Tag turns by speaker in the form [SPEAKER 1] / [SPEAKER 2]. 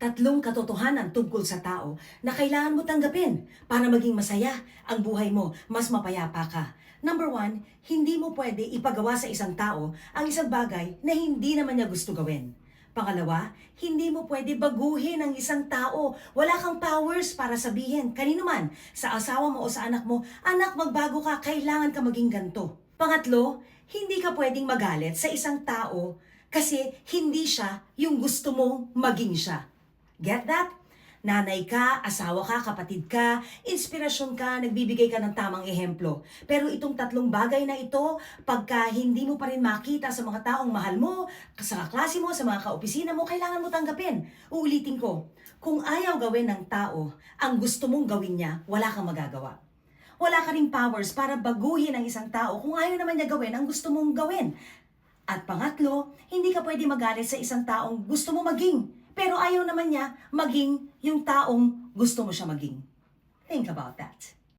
[SPEAKER 1] Tatlong katotohanan tungkol sa tao na kailangan mo tanggapin para maging masaya ang buhay mo, mas mapayapa ka. Number one, hindi mo pwede ipagawa sa isang tao ang isang bagay na hindi naman niya gusto gawin. Pangalawa, hindi mo pwede baguhin ang isang tao. Wala kang powers para sabihin, kanino man, sa asawa mo o sa anak mo, anak magbago ka, kailangan ka maging ganto. Pangatlo, hindi ka pwedeng magalit sa isang tao kasi hindi siya yung gusto mong maging siya. Get that? Nanay ka, asawa ka, kapatid ka, inspirasyon ka, nagbibigay ka ng tamang ehemplo. Pero itong tatlong bagay na ito, pagka hindi mo pa rin makita sa mga taong mahal mo, sa kaklase mo, sa mga kaopisina mo, kailangan mo tanggapin. Uulitin ko, kung ayaw gawin ng tao ang gusto mong gawin niya, wala kang magagawa. Wala ka ring powers para baguhin ang isang tao kung ayaw naman niya gawin ang gusto mong gawin. At pangatlo, hindi ka pwede magalit sa isang taong gusto mo maging. Pero ayaw naman niya maging yung taong gusto mo siya maging. Think about that.